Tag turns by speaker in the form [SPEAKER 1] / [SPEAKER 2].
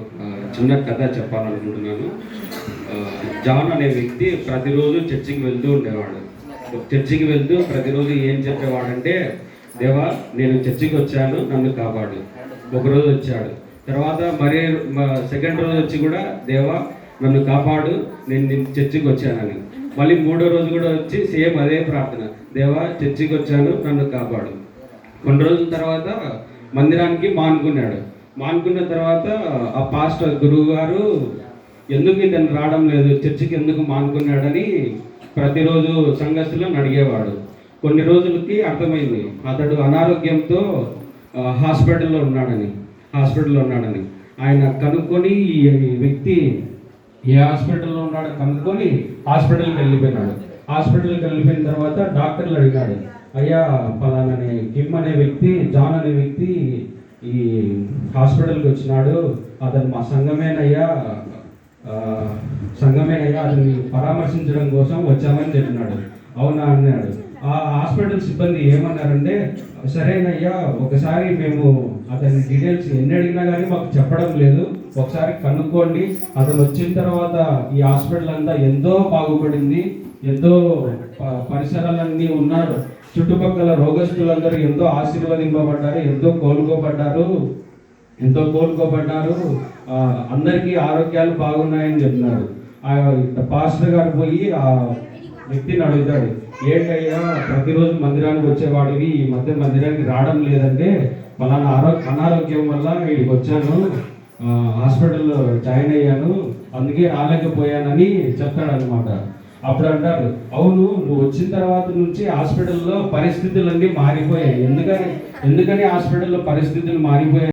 [SPEAKER 1] ఒక చిన్న కథ చెప్పాలనుకుంటున్నాను. జాన్ అనే వ్యక్తి ప్రతిరోజు చర్చికి వెళ్తూ ఉండేవాడు. చర్చికి వెళ్తూ ప్రతిరోజు ఏం చెప్పేవాడంటే దేవా నేను చర్చికి వచ్చాను నన్ను కాపాడు. ఒకరోజు వచ్చాడు. తర్వాత మరే సెకండ్ రోజు వచ్చి కూడా దేవా నన్ను కాపాడు నేను చర్చికి వచ్చానని. మళ్ళీ మూడో రోజు కూడా వచ్చి సేమ్ అదే ప్రార్థన దేవా చర్చికి వచ్చాను నన్ను కాపాడు. కొన్ని రోజుల తర్వాత మందిరానికి మానుకున్నాడు. మానుకున్న తర్వాత ఆ పాస్టర్ గురువు గారు ఎందుకు ఇతను రావడం లేదు? చర్చికి ఎందుకు మానుకున్నాడని ప్రతిరోజు సంగతులను అడిగేవాడు. కొన్ని రోజులకి అర్థమైంది. అతడు అనారోగ్యంతో హాస్పిటల్లో ఉన్నాడని హాస్పిటల్లో ఉన్నాడని. ఆయన కనుక్కొని ఈ వ్యక్తి ఏ హాస్పిటల్లో ఉన్నాడో కనుక్కొని హాస్పిటల్కి వెళ్ళిపోయినాడు. హాస్పిటల్కి వెళ్ళిపోయిన తర్వాత డాక్టర్లు అడిగాడు. అయ్యా పలానని కిమ్ అనే వ్యక్తి జాన్ అనే వ్యక్తి ఈ ఈ హాస్పిటల్కి వచ్చినాడు. అతను మా సంఘమేనయ్యా సంఘమేనయ్యా అతన్ని పరామర్శించడం కోసం వచ్చామని చెప్పినాడు. అవునా అన్నాడు. ఆ హాస్పిటల్ సిబ్బంది ఏమన్నారంటే సరేనయ్యా ఒకసారి మేము అతని డీటెయిల్స్ ఎన్ని అడిగినా కానీ మాకు చెప్పడం లేదు. ఒకసారి కనుక్కోండి. అతను వచ్చిన తర్వాత ఈ హాస్పిటల్ అంతా ఎంతో బాగుపడింది. ఎంతో పరిసరాలన్నీ ఉన్నారు. చుట్టుపక్కల రోగస్తులందరూ ఎంతో ఆశీర్వదింపబడ్డారు ఎంతో కోలుకోబడ్డారు ఎంతో కోలుకోబడ్డారు. అందరికీ ఆరోగ్యాలు బాగున్నాయని చెప్తున్నారు. ఆ పాస్టర్ గారు పోయి ఆ వ్యక్తిని అడుగుతాడు ఏంటయ్యా ప్రతిరోజు మందిరానికి వచ్చేవాడివి ఈ మధ్య మందిరానికి రావడం లేదంటే పలానా ఆరో అనారోగ్యం వల్ల వీడికి వచ్చాను హాస్పిటల్లో జాయిన్ అయ్యాను అందుకే రాలేకపోయానని చెప్తాడనమాట అప్పుడు అంటారు అవును నువ్వు వచ్చిన తర్వాత నుంచి హాస్పిటల్లో పరిస్థితులన్నీ మారిపోయాయి. ఎందుకని ఎందుకని హాస్పిటల్లో పరిస్థితులు మారిపోయాయి?